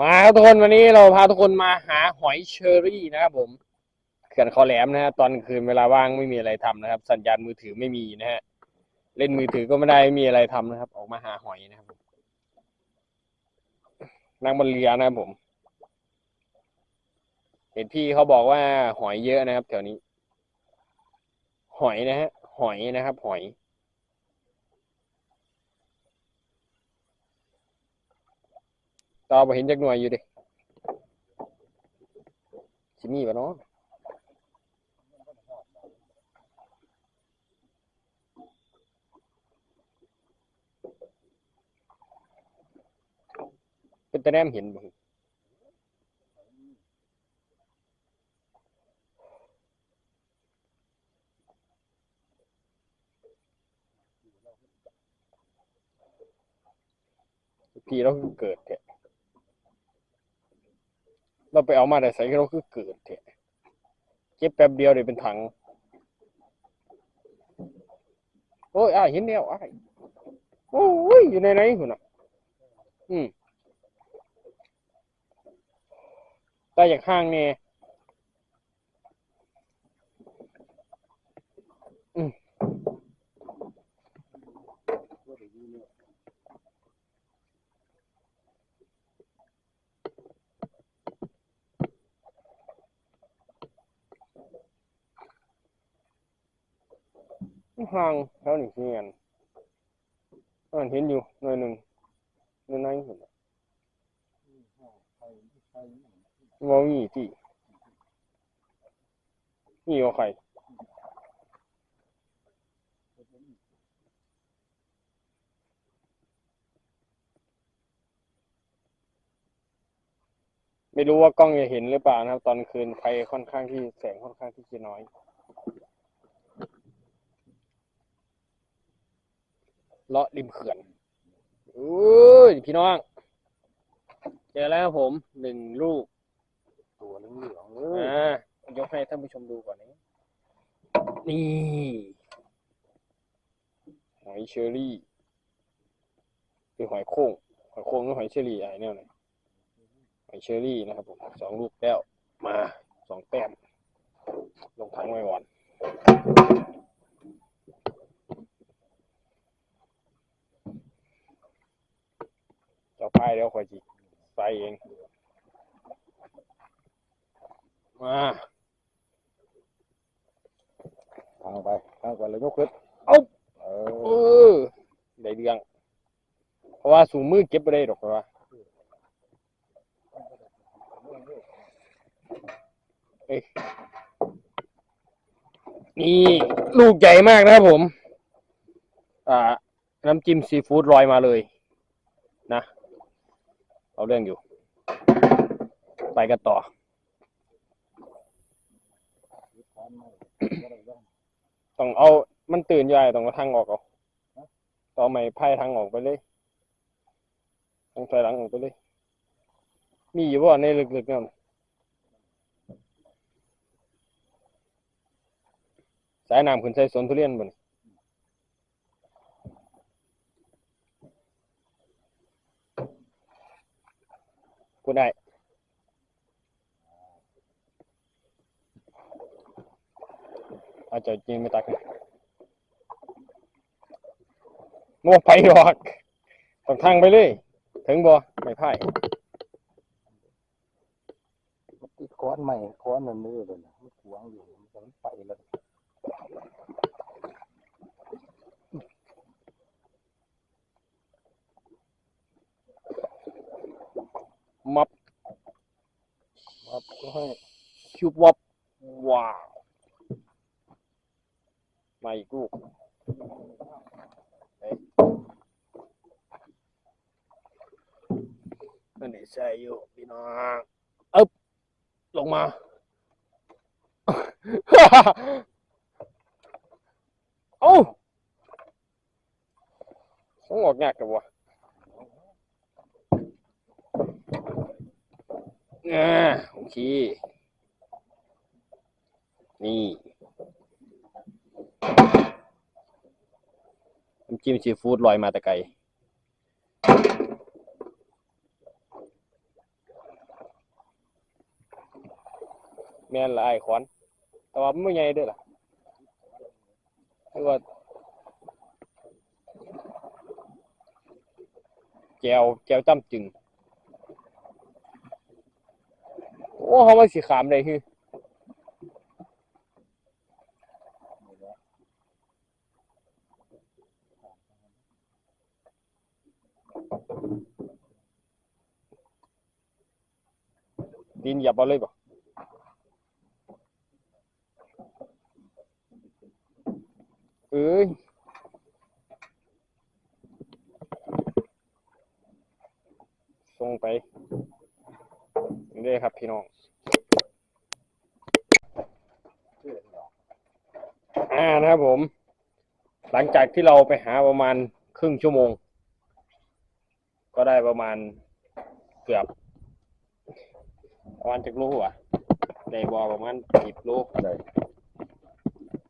มาครับทุกคนวันนี้เราพาทุกคนมาหาหอยเชอรี่นะครับผมเขื่อนคอแหลมนะฮะตอนคืนเวลาว่างไม่มีอะไรทำนะครับ สัญญาณมือถือไม่มีนะฮะเล่นมือถือก็ไม่ได้ไม่มีอะไรทำนะครับ ออกมาหาหอยนะครับนั่งบนเรือนะครับผม เห็นพี่เขาบอกว่าหอยเยอะนะครับแถวนี้ หอยนะฮะหอยนะครับ หอย ต่อไปเห็นจักหน่วยอยู่ดิชิมีปะเนาะเป็นตะแนมเห็นบ่พี่เราเกิดแท้ เราไปเอามาแต่ใส่เราคือเกิดแท้เก็บแป๊บเดียวเดี๋ยวเป็นถัง โอ้ยอ้ายเห็นแล้วอ้ายโอ้ยอยู่ในไหนหุ่นอะ อืมตาจางข้างเนี่ย ห่างแถวนี้เฮียนมันเห็นอยู่หน่อยหนึ่งในไหนหุ่นอะมองมีที่มีเอาใครไม่รู้ว่ากล้องจะเห็นหรือเปล่านะครับ ตอนคืนไฟค่อนข้างที่แสงค่อนข้างที่จะน้อย เลาะริมเขื่อนอุ้ยพี่น้อง เจอแล้วครับผมหนึ่งลูก ตัวเหลืองๆเอออ่ายกให้ท่านผู้ชมดูก่อนนี้ นี่หอยเชอรี่คือหอยโข่งหอยโข่งหรือหอยเชอรี่อะไรเนี่ยนะหอยเชอรี่นะครับผมสองลูกแล้วมาสองแต้มลงถังไว้ก่อนเจ้าป้ายเดี๋ยวคอยจิใส่เอง มาทางไปทางไปเลยยกขึ้นเอาเอเอออได้เรื่องเพราะว่าสูงมือเก็บไปได้หรอกเพราะว่าเอ้ยนี่ลูกใหญ่มากนะครับผม อ่า น้ำจิ้มซีฟู้ดลอยมาเลย นะ เอาเรื่องอยู่ ไปกันต่อ ต้องเอา มันตื่นอยู่ไอ้ต้องเอาทางออกเอาต่อไม้ไผ่ทางออกไปเลยทางถอยหลังออกไปเลย มีอยู่บ่ในลึกๆนั่นสายน้ำขึ้นใส่สวนทุเรียนบ่นี่ พูดได้อาจจะยิงไม่ตักนะโม่ไปหรอกต้องทางไปเลย ถึงบ่ไม่พ่ายติดค้อนใหม่ค้อนนั่นนี่เลยนะมันขวางอยู่มันไปเลย มับครับก็ให้ชุบวับว้าวมาอีกลูกเฮ้ยนั่นนี่ใส่อยู่พี่น้องอึ๊บลงมา เอ้าต้องออกยากกับวะ อ่าโอเค นี่น้ำจิ้มซีฟู้ดลอยมาแต่ไกลแม่นละไอ้ขวัญแต่ว่าไม่ไงด้วยล่ะเรียกว่าแจวแจวจ้ำจึง อ้เขาว่าสิขามได้คือดินหยับเอาเลยบ่เอ้ยส่งไปนี่เด้ครับพี่น้อง อ่านะครับผม หลังจากที่เราไปหาประมาณครึ่งชั่วโมง ก็ได้ประมาณเกือบประมาณจากโลอะได้บอประมาณสิบโลได้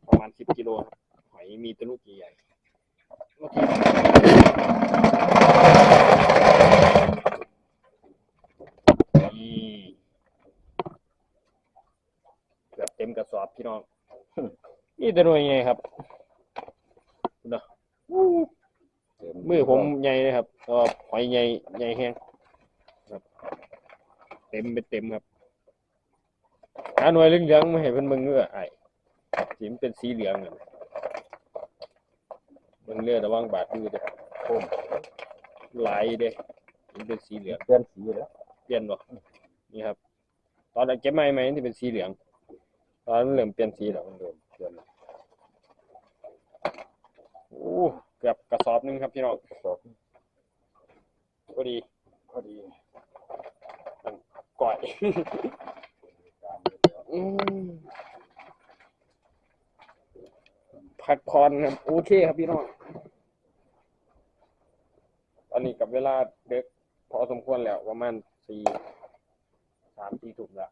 ประมาณสิบกิโลครับหอยมีแตะลูกใหญ่ๆโอเคนี่เกือบเต็มกระสอบพี่น้อง นี่แตะหน่วยไงครับดูนะเต็มือผมใหญ่เลยครับก็หอยใหญ่ใหญ่แห้งครับ เต็มเป็นเต็มครับหาหน่วยเหลืองๆมาให้เพิ่นเบิ่งเนื้อไอ้สีมันเป็นสีเหลืองน่ะเบิ่งเลือดระวังบาดมือเด้อโคมลายเด้มันเป็นสีเหลืองเปลี่ยนสีแล้วเปลี่ยนบ่นี่ครับ ตอนแรกเก็บใหม่ใหม่ที่เป็นสีเหลือง ตอนนั้นเริ่มเปลี่ยนสีแล้วมันเดิมเปลี่ยนแล้ว โอ้เกือบกระสอบหนึงครับพี่น้องสอบพอดีพอดีก่อยการอืมพักผ่อนครับโอเคครับพี่น้องตอนนี้กับเวลาเด็กพอสมควรแล้วประมาณสี่สามสี่ทุ่มแล้ว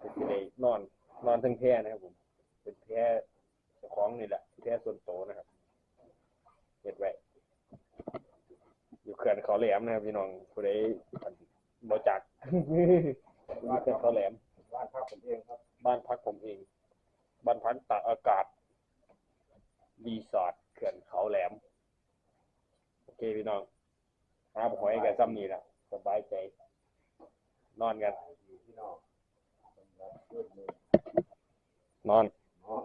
ก็จะได้นอน นอนทั้งแพร่นะครับผม เป็นแพร่เจ้าของนี่แหละแพร่ส่วนโตวนะครับเก็บไว้ อยู่เขื่อนเขาแหลมนะครับพี่น้องผู้ใดบจักอยู่เขื่อนเขาแหลม บ้านพักผมเองครับ บ้านพักผมเอง บ้านพักตากอากาศรีสอร์ทเขื่อนเขาแหลม โอเคพี่น้องหาหอยกันซ้ำนี่แหละสบายใจ นอนกันพี่น้องนอนนอน